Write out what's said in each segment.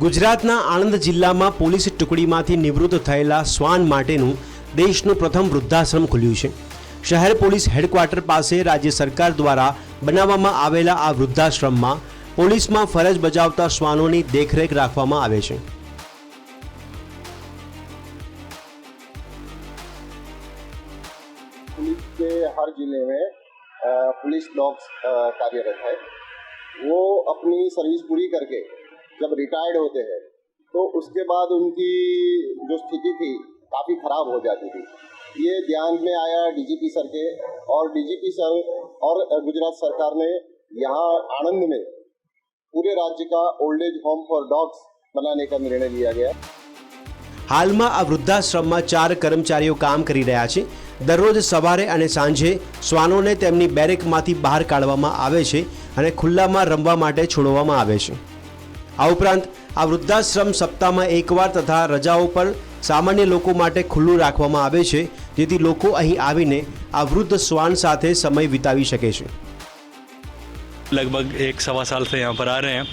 ગુજરાતના આણંદ જિલ્લામાં પોલીસ ટુકડીમાંથી નિવૃત્ત થયેલા શ્વાન માટેનું દેશનું પ્રથમ વૃદ્ધાશ્રમ ખુલ્યું છે શહેર પોલીસ હેડક્વાર્ટર પાસે રાજ્ય સરકાર દ્વારા બનાવવામાં આવેલા આ વૃદ્ધાશ્રમમાં પોલીસમાં ફરજ બજાવતા શ્વાનોની દેખરેખ રાખવામાં આવે છે पुलिस के हर जिले में अ, पुलिस डॉग्स अ, कार्यरत है वो अपनी सर्विस पूरी करके जब रिटायर्ड होते हैं तो उसके बाद उनकी जो स्थिति थी काफ़ी ख़राब हो जाती थी ये ध्यान में आया डीजीपी सर के और डीजीपी सर और अ, गुजरात सरकार ने यहाँ आनंद में पूरे राज्य का old age home for dogs बनाने का निर्णय लिया गया હાલમાં આ વૃદ્ધાશ્રમમાં ચાર કર્મચારીઓ કામ કરી રહ્યા છે દરરોજ સવારે અને સાંજે શ્વાનોને તેમની બેરેકમાંથી બહાર કાઢવામાં આવે છે અને ખુલ્લામાં રમવા માટે છોડવામાં આવે છે આ ઉપરાંત આ વૃદ્ધાશ્રમ સપ્તાહમાં એકવાર તથા રજાઓ પર સામાન્ય લોકો માટે ખુલ્લું રાખવામાં આવે છે, જેથી લોકો અહીં આવીને આ વૃદ્ધ શ્વાન સાથે સમય વિતાવી શકે છે. લગભગ એક સવા સાલ સે યહાં પર આ રહે હૈ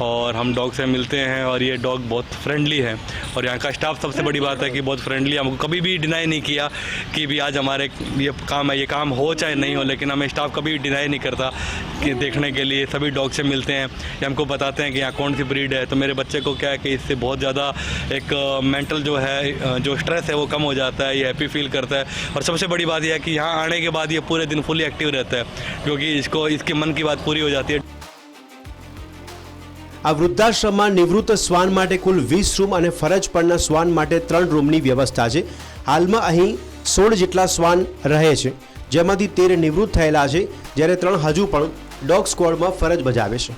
और हम डॉग से मिलते हैं और ये डॉग बहुत फ्रेंडली है। और यहाँ का स्टाफ सबसे बड़ी बात है कि बहुत फ्रेंडली हमको कभी भी डिनाई नहीं किया कि भी आज हमारे ये काम है, ये काम हो चाहे नहीं हो, लेकिन हमें स्टाफ कभी डिनाई नहीं करता कि देखने के लिए। सभी डॉग से मिलते हैं, ये हमको बताते हैं कि यहाँ कौन सी ब्रीड है। तो मेरे बच्चे को क्या है कि इससे बहुत ज़्यादा एक मेंटल जो है जो स्ट्रेस है वो कम हो जाता है, ये हैप्पी फील करता है। और सबसे बड़ी बात यह है कि यहाँ आने के बाद ये पूरे दिन फुली एक्टिव रहता है, क्योंकि इसको, इसके मन की बात पूरी हो जाती है। આ વૃદ્ધાશ્રમમાં નિવૃત્ત શ્વાન માટે કુલ વીસ રૂમ અને ફરજ પરના શ્વાન માટે ત્રણ રૂમની વ્યવસ્થા છે. હાલમાં અહીં સોળ જેટલા શ્વાન રહે છે. જેમાંથી તેર નિવૃત્ત થયેલા છે. જ્યારે ત્રણ હજુ પણ ડોગ સ્ક્વોડમાં ફરજ બજાવે છે.